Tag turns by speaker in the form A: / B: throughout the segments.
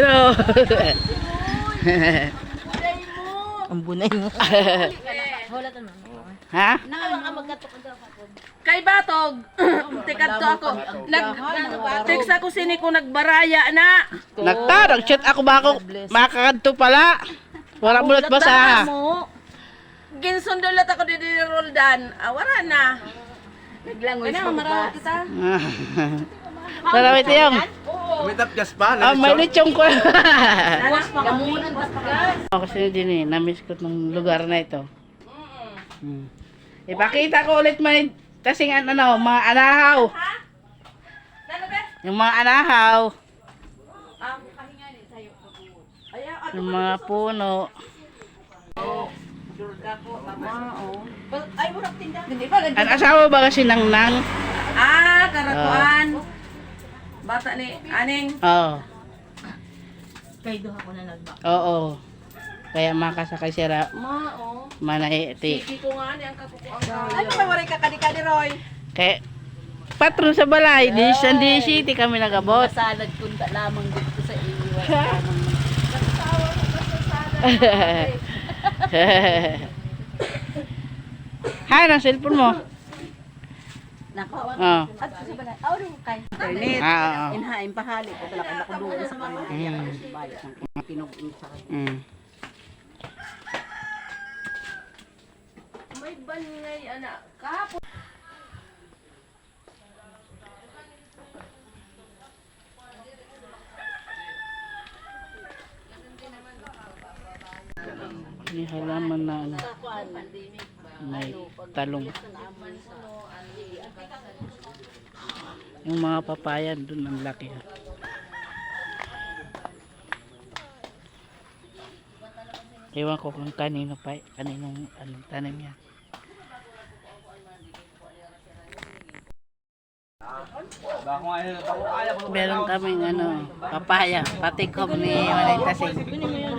A: Hello.
B: Ang bunay mo.
A: ha?
C: Kay Batog, tikadto ako. Nag, text ako sini ko nagbaraya na.
A: Nagta, nag-chat ako ba ako? Makakadto pala. Wala bulat basa.
C: mo. Ginsundulat ako di di Roldan. Ah, wala na.
B: Naglangoy
C: Ano, maraw kita.
A: Tara, wait yung.
D: Umitap gas pa.
A: Ah, may lechong ko.
B: Gamunan pa.
A: Ako kasi din eh, namiss ko ng lugar na ito. Hmm. Ipakita ko ulit may kasing ano, mga anahaw.
C: Ano?
A: Yung mga anahaw.
C: Ah, kahinga ni tayo. Ayaw, at
A: Yung mga puno. Ang asawa ba kasi nang nang?
C: Ah, karakuan. Bata ni aning.
A: Oo.
B: Kay duha ko na nagba.
A: Oo. Kaya makasakay siya
C: Mao.
A: manaiti.
C: Iki ko nga ni ang kakukuan ka.
B: Ano ba wala ka kadi-kadi Roy?
A: Kaya patron sa balay, di sa City kami nagabot.
B: Masalad kunda lamang dito sa iwas.
A: Hay, ang cellphone mo.
B: Nako.
A: Oo.
B: At sa balay. Aw rin kay internet.
A: Ah, oo.
B: Inhain pahali ko pala kung ako doon sa mga
A: Mm.
B: bayad ng pinugin sa
A: Mm.
C: May bangay anak. Kahapon.
A: May halaman na ano, may talong. Yung mga papaya dun ang laki. ha. Ewan ko kung kanino pa, kaninong anong tanim yan. Meron kaming ano, papaya, patikom ni Malay Tasing.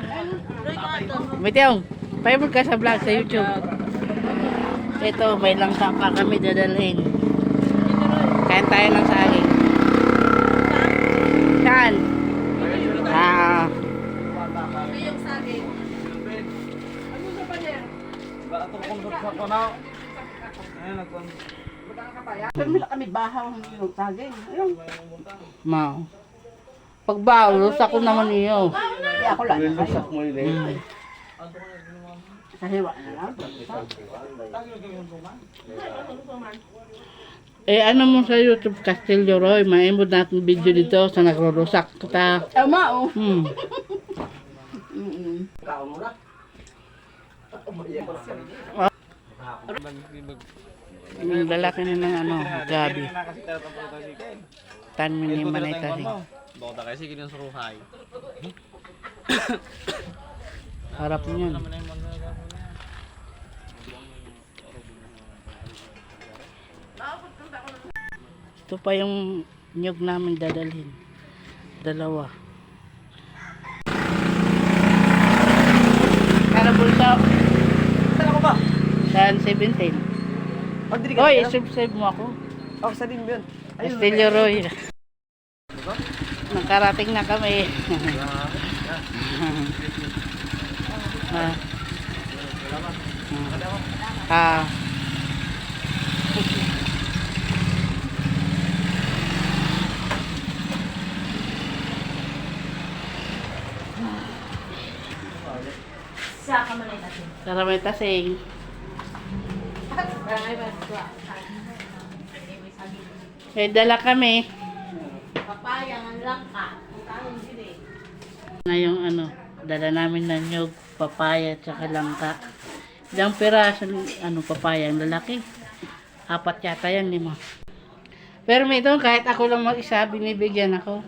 A: Mitiyong, pa ka sa vlog sa YouTube. Ito, may langka pa kami dadalhin. Kain tayo ng saging. Saan? Ah,
C: Yung saging.
B: Pero mila kami bahaw ng ilong saging. Ayun.
A: mau. Pagbalos ako naman iyo.
B: Di ako lang.
D: Lusak mo yun eh.
B: Sa hiwa na lang.
A: Eh, ano mo sa YouTube, Castillo Roy, maimod natin video dito sa nagrorosak kita.
B: Tama oh.
A: Hmm.
B: Mm.
A: Yung lalaki na ng ano, gabi. Tan ni Manay Tasing.
D: Bota kasi ganyan
A: Harap niyan. Ito pa yung nyug namin dadalhin. Dalawa. Karabol daw.
B: Saan ako ba?
A: Saan 17.
B: Oh, dili
A: Hoy, subscribe mo ako.
B: Oh, sa din yun.
A: Castillo Roy. Nakarating na kami. ah. Ah.
B: Sa kamalay natin.
A: Tara may tasing. May dala kami.
B: Papaya ng langka. Eh.
A: Na yung ano, dala namin na nyug, papaya, tsaka langka. Ilang piraso, ano, papaya, ang lalaki. Apat yata yan, lima. Pero may ito, kahit ako lang mag-isa, binibigyan ako.